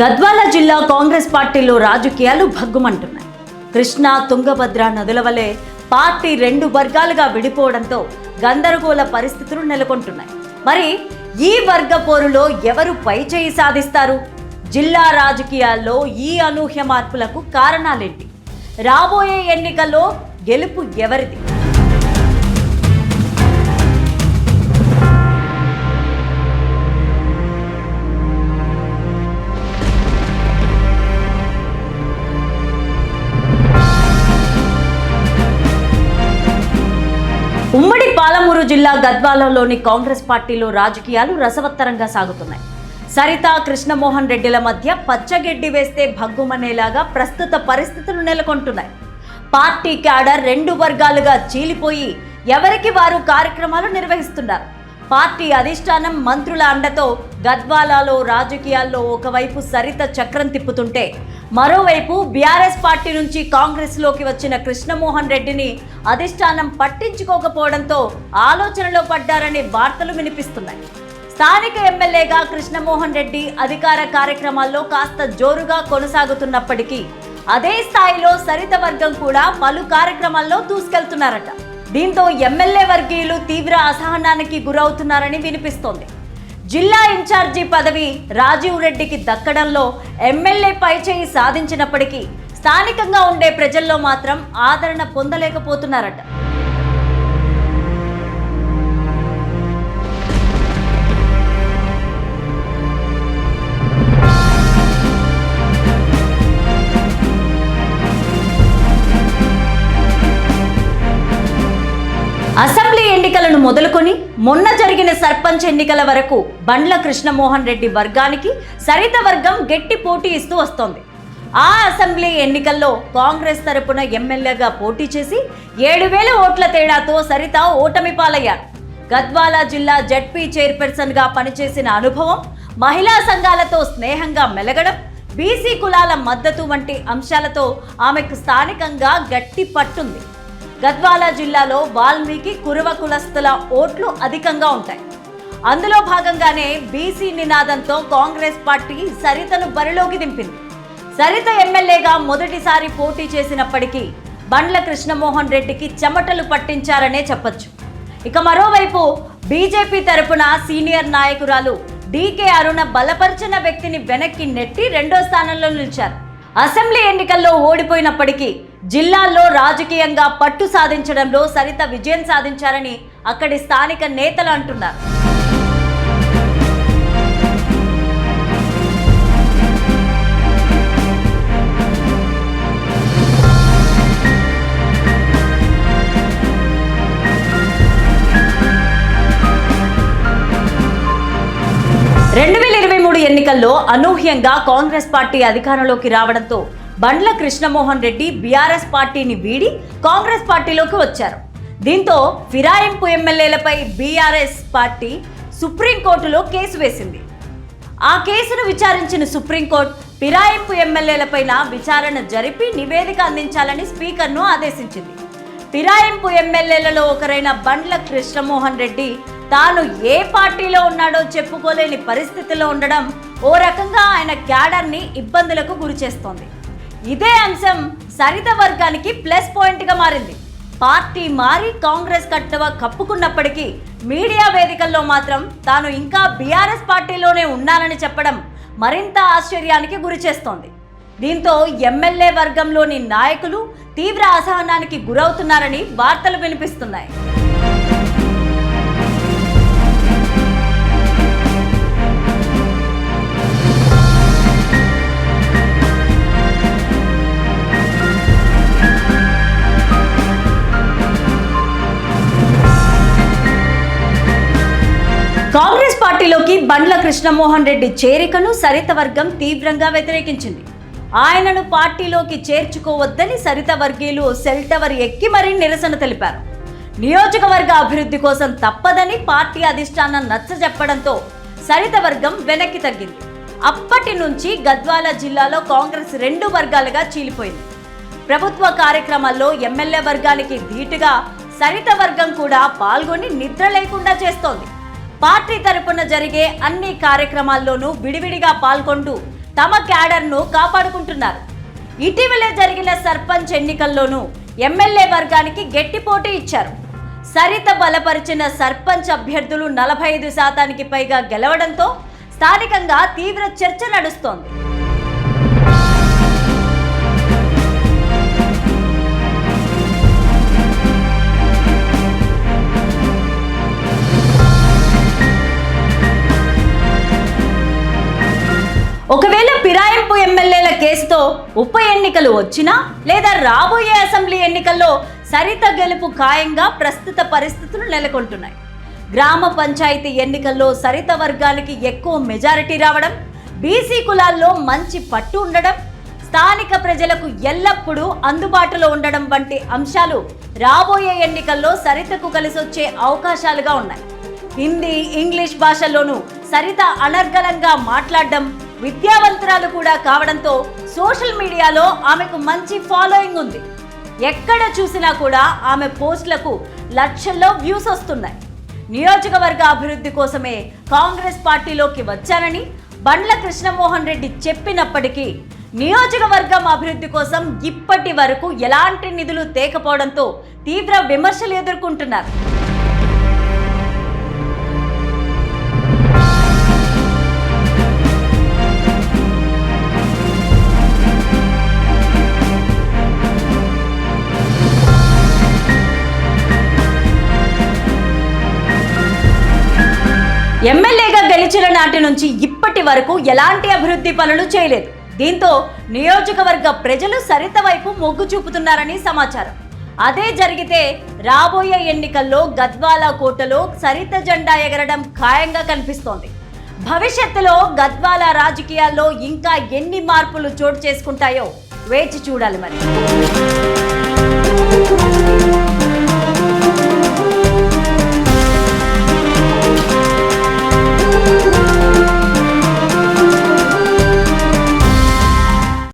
గద్వాల జిల్లా కాంగ్రెస్ పార్టీలో రాజకీయాలు భగ్గుమంటున్నాయి. కృష్ణా తుంగభద్ర నదుల వలె పార్టీ రెండు వర్గాలుగా విడిపోవడంతో గందరగోళ పరిస్థితులు నెలకొంటున్నాయి. మరి ఈ వర్గ పోరులో ఎవరు పై చేయి సాధిస్తారు? జిల్లా రాజకీయాల్లో ఈ అనూహ్య మార్పులకు కారణాలేంటి? రాబోయే ఎన్నికల్లో గెలుపు ఎవరిది? జిల్లా గద్వాలలోని కాంగ్రెస్ పార్టీలో రాజకీయాలు రసవత్తరంగా సాగుతున్నాయి. సరిత కృష్ణమోహన్ రెడ్డిల మధ్య పచ్చగడ్డి వేస్తే భగ్గుమనేలాగా ప్రస్తుత పరిస్థితులు నెలకొంటున్నాయి. పార్టీ క్యాడర్ రెండు వర్గాలుగా చీలిపోయి ఎవరికి వారు కార్యక్రమాలు నిర్వహిస్తున్నారు? పార్టీ అధిష్టానం మంత్రుల అండతో గద్వాలలో రాజకీయాల్లో ఒకవైపు సరిత చక్రం తిప్పుతుంటే మరోవైపు బీఆర్ఎస్ పార్టీ నుంచి కాంగ్రెస్లోకి వచ్చిన కృష్ణమోహన్ రెడ్డిని అధిష్టానం పట్టించుకోకపోవడంతో ఆలోచనలో పడ్డారనే వార్తలు వినిపిస్తున్నాయి. స్థానిక ఎమ్మెల్యేగా కృష్ణమోహన్ రెడ్డి అధికార కార్యక్రమాల్లో కాస్త జోరుగా కొనసాగుతున్నప్పటికీ అదే స్థాయిలో సరిత వర్గం కూడా పలు కార్యక్రమాల్లో దూసుకెళ్తున్నారట. దీంతో ఎమ్మెల్యే వర్గీయులు తీవ్ర అసహనానికి గురవుతున్నారని వినిపిస్తోంది. జిల్లా ఇన్ఛార్జి పదవి రాజీవ్ రెడ్డికి దక్కడంలో ఎమ్మెల్యే పైచేయి సాధించినప్పటికీ స్థానికంగా ఉండే ప్రజల్లో మాత్రం ఆదరణ పొందలేకపోతున్నారట. అసెంబ్లీ ఎన్నికలను మొదలుకొని మొన్న జరిగిన సర్పంచ్ ఎన్నికల వరకు బండ్ల కృష్ణమోహన్ రెడ్డి వర్గానికి సరిత వర్గం గట్టి పోటీ ఇస్తూ వస్తోంది. ఆ అసెంబ్లీ ఎన్నికల్లో కాంగ్రెస్ తరపున ఎమ్మెల్యేగా పోటీ చేసి ఏడు వేల ఓట్ల తేడాతో సరిత ఓటమి పాలయ్యారు. గద్వాల జిల్లా జడ్పీ చైర్పర్సన్గా పనిచేసిన అనుభవం మహిళా సంఘాలతో స్నేహంగా మెలగడం బీసీ కులాల మద్దతు వంటి అంశాలతో ఆమెకు స్థానికంగా గట్టి పట్టుంది. గద్వాల జిల్లాలో వాల్మీకి కురువ కులస్తుల ఓట్లు అధికంగా ఉంటాయి. అందులో భాగంగానే బీసీ నినాదంతో కాంగ్రెస్ పార్టీ సరితను బరిలోకి దింపింది. సరిత ఎమ్మెల్యేగా మొదటిసారి పోటీ చేసినప్పటికీ బండ్ల కృష్ణమోహన్ రెడ్డికి చెమటలు పట్టించారనే చెప్పొచ్చు. ఇక మరోవైపు బీజేపీ తరపున సీనియర్ నాయకురాలు డీకే అరుణ బలపరిచిన వ్యక్తిని వెనక్కి నెట్టి రెండో స్థానంలో నిలిచారు. అసెంబ్లీ ఎన్నికల్లో ఓడిపోయినప్పటికీ జిల్లాల్లో రాజకీయంగా పట్టు సాధించడంలో సరిత విజయం సాధించారని అక్కడి స్థానిక నేతలు అంటున్నారు. ఎన్నికల్లో అనూహ్యంగా కాంగ్రెస్ పార్టీ అధికారంలోకి రావడంతో బండ్ల కృష్ణమోహన్ రెడ్డి బీఆర్ఎస్ పార్టీని వీడి కాంగ్రెస్ పార్టీలోకి వచ్చారు. దీంతో ఫిరాయింపు ఎమ్మెల్యేలపై బీఆర్ఎస్ పార్టీ సుప్రీంకోర్టులో కేసు వేసింది. ఆ కేసును విచారించిన సుప్రీంకోర్టు ఫిరాయింపు ఎమ్మెల్యేలపైన విచారణ జరిపి నివేదిక అందించాలని స్పీకర్ను ఆదేశించింది. ఫిరాయింపు ఎమ్మెల్యేలలో ఒకరైన బండ్ల కృష్ణమోహన్ రెడ్డి తాను ఏ పార్టీలో ఉన్నాడో చెప్పుకోలేని పరిస్థితిలో ఉండడం ఓ రకంగా ఆయన క్యాడర్ని ఇబ్బందులకు గురిచేస్తోంది ఇదే అంశం సరిత వర్గానికి ప్లస్ పాయింట్గా మారింది. పార్టీ మారి కాంగ్రెస్ కట్టవ కప్పుకున్నప్పటికీ మీడియా వేదికల్లో మాత్రం తాను ఇంకా బీఆర్ఎస్ పార్టీలోనే ఉన్నానని చెప్పడం మరింత ఆశ్చర్యానికి గురిచేస్తోంది దీంతో ఎమ్మెల్యే వర్గంలోని నాయకులు తీవ్ర అసహనానికి గురవుతున్నారని వార్తలు వినిపిస్తున్నాయి. బండ్ల కృష్ణమోహన్ రెడ్డి చేరికను సరిత వర్గం తీవ్రంగా వ్యతిరేకించింది. ఆయనను పార్టీలోకి చేర్చుకోవద్దని సరిత వర్గీయులు సెల్ టవర్ ఎక్కి మరీ నిరసన తెలిపారు. నియోజకవర్గ అభివృద్ధి కోసం తప్పదని పార్టీ అధిష్టానం నచ్చజెప్పడంతో సరిత వర్గం వెనక్కి తగ్గింది. అప్పటి నుంచి గద్వాల జిల్లాలో కాంగ్రెస్ రెండు వర్గాలుగా చీలిపోయింది. ప్రభుత్వ కార్యక్రమాల్లో ఎమ్మెల్యే వర్గానికి ధీటుగా సరిత వర్గం కూడా పాల్గొని నిద్ర లేకుండా చేస్తోంది. పార్టీ తరపున జరిగే అన్ని కార్యక్రమాల్లోనూ విడివిడిగా పాల్గొంటూ తమ క్యాడర్ను కాపాడుకుంటున్నారు. ఇటీవలే జరిగిన సర్పంచ్ ఎన్నికల్లోనూ ఎమ్మెల్యే వర్గానికి గట్టి పోటీ ఇచ్చారు. సరిత బలపరిచిన సర్పంచ్ అభ్యర్థులు నలభై ఐదు శాతానికి పైగా గెలవడంతో స్థానికంగా తీవ్ర చర్చ నడుస్తోంది. ఒకవేళ ఫిరాయింపు ఎమ్మెల్యేల కేసుతో ఉప ఎన్నికలు వచ్చినా లేదా రాబోయే అసెంబ్లీ ఎన్నికల్లో సరిత గెలుపు ఖాయంగా ప్రస్తుత పరిస్థితులు నెలకొంటున్నాయి. గ్రామ పంచాయతీ ఎన్నికల్లో సరిత వర్గానికి ఎక్కువ మెజారిటీ రావడం బీసీ కులాల్లో మంచి పట్టు ఉండడం స్థానిక ప్రజలకు ఎల్లప్పుడూ అందుబాటులో ఉండడం వంటి అంశాలు రాబోయే ఎన్నికల్లో సరితకు కలిసొచ్చే అవకాశాలుగా ఉన్నాయి. హిందీ ఇంగ్లీష్ భాషల్లోనూ సరిత అనర్గళంగా మాట్లాడడం విద్యావంతురాలు కూడా కావడంతో సోషల్ మీడియాలో ఆమెకు మంచి ఫాలోయింగ్ ఉంది. ఎక్కడ చూసినా కూడా ఆమె పోస్టులకు లక్షల్లో వ్యూస్ వస్తున్నాయి. నియోజకవర్గ అభివృద్ధి కోసమే కాంగ్రెస్ పార్టీలోకి వచ్చానని బండ్ల కృష్ణమోహన్ రెడ్డి చెప్పినప్పటికీ నియోజకవర్గం అభివృద్ధి కోసం ఇప్పటి వరకు ఎలాంటి నిధులు తేకపోవడంతో తీవ్ర విమర్శలు ఎదుర్కొంటున్నారు. ఎమ్మెల్యేగా నాటి నుంచి ఇప్పటి వరకు ఎలాంటి అభివృద్ధి పనులు చేయలేదు. దీంతో నియోజకవర్గ ప్రజలు సరిత వైపు మొగ్గు చూపుతున్నారని సమాచారం. అదే జరిగితే రాబోయే ఎన్నికల్లో గద్వాల కోటలో సరిత జెండా ఎగరడం ఖాయంగా కనిపిస్తోంది. భవిష్యత్తులో గద్వాల రాజకీయాల్లో ఇంకా ఎన్ని మార్పులు చోటు చేసుకుంటాయో వేచి చూడాలి మరి.